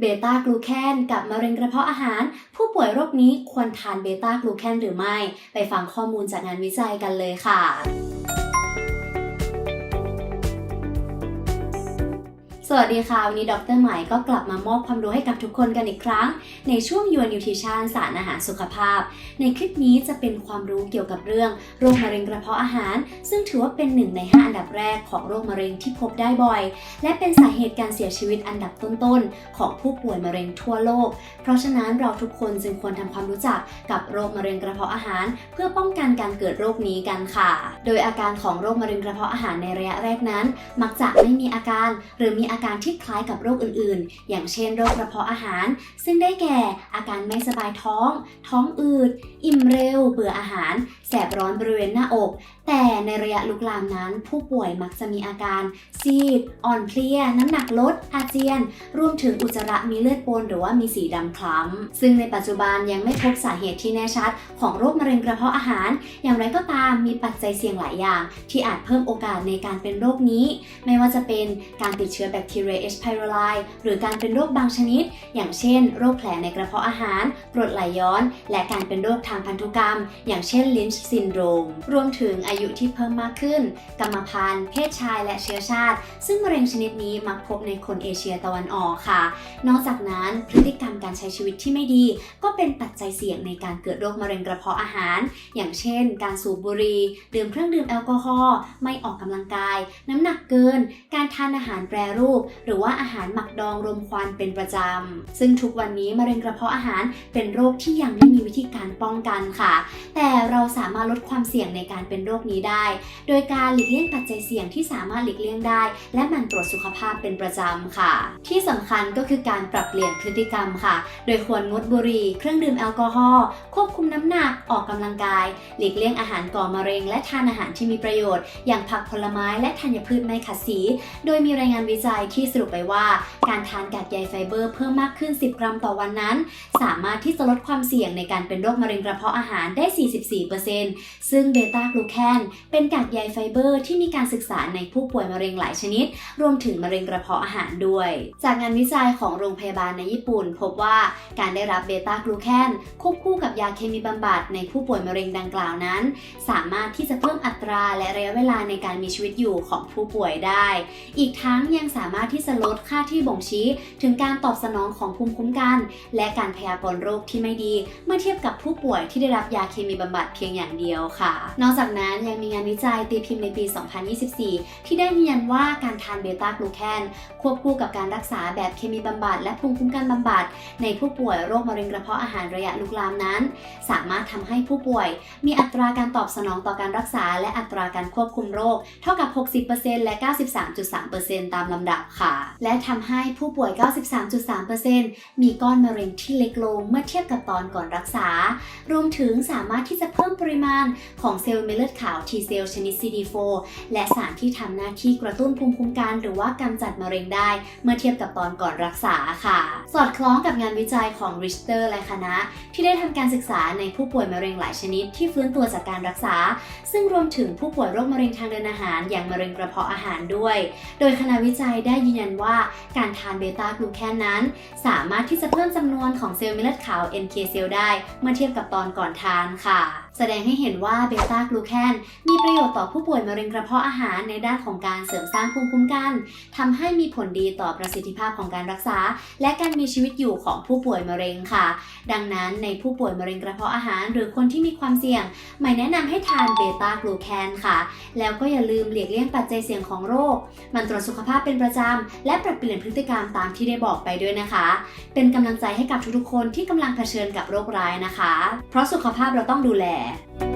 เบต้ากลูแคนกับมะเร็งกระเพาะอาหาร ผู้ป่วยโรคนี้ควรทานเบต้ากลูแคนหรือไม่ ไปฟังข้อมูลจากงานวิจัยกันเลยค่ะ สวัสดีค่ะ วันนี้ดรใหม่ก็กลับมามอบความรู้ให้กับทุกคนกันอีกครั้ง ในช่วง Your Nutrition สารอาหารสุขภาพ ในคลิปนี้จะเป็นความรู้เกี่ยวกับเรื่องโรคมะเร็งกระเพาะอาหาร ซึ่งถือว่าเป็นหนึ่งใน 5 อันดับแรกของโรคมะเร็งที่พบได้บ่อย และเป็นสาเหตุการเสียชีวิตอันดับต้นๆของผู้ป่วยมะเร็งทั่วโลก เพราะฉะนั้นเราทุกคนจึงควรทำความรู้จักกับโรคมะเร็งกระเพาะอาหาร เพื่อป้องกันการเกิดโรคนี้กันค่ะ โดยอาการของโรคมะเร็งกระเพาะอาหารในระยะแรกนั้น มักจะไม่มีอาการหรือมีอาการที่คล้ายกับโรคอื่นๆ อย่างเช่นโรคกระเพาะอาหาร ซึ่งได้แก่อาการไม่สบายท้อง ท้องอืด อิ่มเร็ว เบื่ออาหาร แสบร้อนบริเวณหน้าอก แต่ในระยะลุกลามนั้น ผู้ป่วยมักจะมีอาการ ซีด อ่อนเพลีย น้ำหนักลด อาเจียน รวมถึงอุจจาระมีเลือดปนหรือว่ามีสีดำคล้ำ ซึ่งในปัจจุบันยังไม่พบสาเหตุที่แน่ชัด ของโรคมะเร็งกระเพาะอาหาร อย่างไรก็ตามมีปัจจัยเสี่ยงหลายอย่าง ที่อาจเพิ่มโอกาสในการเป็นโรคนี้ ไม่ว่าจะเป็นการติดเชื้อแบคทีเรีย H. pylori หรือการเป็นโรคบางชนิด อย่างเช่น โรคแผลในกระเพาะอาหารกรดไหลย้อน และการเป็นโรคทางพันธุกรรม อย่างเช่นลินช์ซินโดรม รวมถึงอายุที่เพิ่มมากขึ้น กรรมพันธุ์ เพศชายและเชื้อชาติ ซึ่งมะเร็งชนิดนี้มักพบในคนเอเชียตะวันออกค่ะ นอกจากนั้นพฤติกรรมการใช้ชีวิตที่ไม่ดี ก็เป็นปัจจัยเสี่ยงในการเกิดโรคมะเร็งกระเพาะอาหาร อย่างเช่น การสูบบุหรี่ดื่มเครื่องดื่มแอลกอฮอล์ไม่ออกกำลังกาย น้ำหนักเกิน การทานอาหารแปรรูปหรือว่าอาหารหมักดองรมควันเป็นประจำ ซึ่งทุกวันนี้มะเร็งกระเพาะอาหารเป็นโรคที่ยังไม่มีวิธีการป้องกันค่ะ แต่เราสามารถลดความเสี่ยงในการเป็นโรคนี้ได้ โดยการหลีกเลี่ยงปัจจัยเสี่ยงที่สามารถหลีกเลี่ยงได้ และหมั่นตรวจสุขภาพเป็นประจำค่ะ ที่สำคัญก็คือการปรับเปลี่ยนพฤติกรรมค่ะ โดยควรงดบุหรี่ เครื่องดื่มแอลกอฮอล์ควบคุมน้ำหนักออกกำลังกาย หลีกเลี่ยงอาหารก่อมะเร็ง และทานอาหารที่มีประโยชน์ อย่างผักผลไม้และธัญพืชไม่ขัดสี โดยมีรายงานวิจัยที่สรุปไปว่า การทานกากใยไฟเบอร์เพิ่มมากขึ้น 10 กรัมต่อวันนั้น สามารถที่จะลดความเสี่ยงในการเป็นโรคมะเร็งกระเพาะอาหารได้ 44%ซึ่งเบต้ากลูแคนเป็นกากใยไฟเบอร์ที่มีการศึกษาในผู้ป่วยมะเร็งหลายชนิด รวมถึงมะเร็งกระเพาะอาหารด้วย จากงานวิจัยของโรงพยาบาลในญี่ปุ่น พบว่าการได้รับเบต้ากลูแคนควบคู่กับยาเคมีบำบัดในผู้ป่วยมะเร็งดังกล่าวนั้น สามารถที่จะเพิ่มอัตราและระยะเวลาในการมีชีวิตอยู่ของผู้ป่วยได้ อีกทั้งยังสามารถที่จะลดค่าที่บ่งชี้ ถึงการตอบสนองของภูมิคุ้มกัน และการพยากรณ์โรคที่ไม่ดี เมื่อเทียบกับผู้ป่วยที่ได้รับยาเคมีบำบัดเพียงอย่างเดียวค่ะ นอกจากนั้นยังมีงานวิจัยตีพิมพ์ในปี 2024 ที่ได้ยืนยันว่าการทานเบต้ากลูแคนควบคู่กับการรักษาแบบเคมีบำบัดและภูมิคุ้มกันบำบัด ในผู้ป่วยโรคมะเร็งกระเพาะอาหารระยะลุกลามนั้น สามารถทำให้ผู้ป่วย มีอัตราการตอบสนองต่อการรักษา และอัตราการควบคุมโรค เท่ากับ 60%และ 93.3%ตามลำดับค่ะ และทำให้ผู้ป่วย 93.3%มีก้อนมะเร็งที่เล็กลงเมื่อเทียบกับตอนก่อนรักษา รวมถึงสามารถที่จะเพิ่มปริมาณของเซลล์เม็ดเลือดขาว T เซลล์ชนิด CD4 และสารที่ทำหน้าที่กระตุ้นภูมิคุ้มกันหรือว่ากำจัดมะเร็งได้ เมื่อเทียบกับตอนก่อนรักษาค่ะ สอดคล้องกับงานวิจัยของริชเตอร์และคณะ ที่ได้ทำการศึกษาในผู้ป่วยมะเร็งหลายชนิดที่ฟื้นตัวจากการรักษา ซึ่งรวมถึงผู้ป่วยโรคมะเร็งทางเดินอาหาร อย่างมะเร็งกระเพาะอาหารด้วย โดยคณะวิจัยได้ยืนยันว่าการทานเบต้ากลูแคนนั้น สามารถที่จะเพิ่มจำนวนของเซลล์เม็ดเลือดขาว NK เซลล์ได้เมื่อเทียบกับตอนก่อนทานค่ะแสดงให้เห็นว่าเบต้ากลูแคนมีประโยชน์ต่อผู้ป่วยมะเร็งกระเพาะอาหารในด้านของการเสริมสร้างภูมิคุ้มกันทำให้มีผลดีต่อประสิทธิภาพของการรักษา และการมีชีวิตอยู่ของผู้ป่วยมะเร็งค่ะ ดังนั้นในผู้ป่วยมะเร็งกระเพาะอาหาร หรือคนที่มีความเสี่ยงหมายแนะนำให้ทานเบต้ากลูแคนค่ะ แล้วก็อย่าลืมหลีกเลี่ยงปัจจัยเสี่ยงของโรค มันตรวจสุขภาพเป็นประจำและปรับเปลี่ยนพฤติกรรมตามที่ได้บอกไปด้วยนะคะ เป็นกำลังใจให้กับทุกๆคนที่กำลังเผชิญกับโรคร้ายนะคะ เพราะสุขภาพเราต้องดูแล Yeah.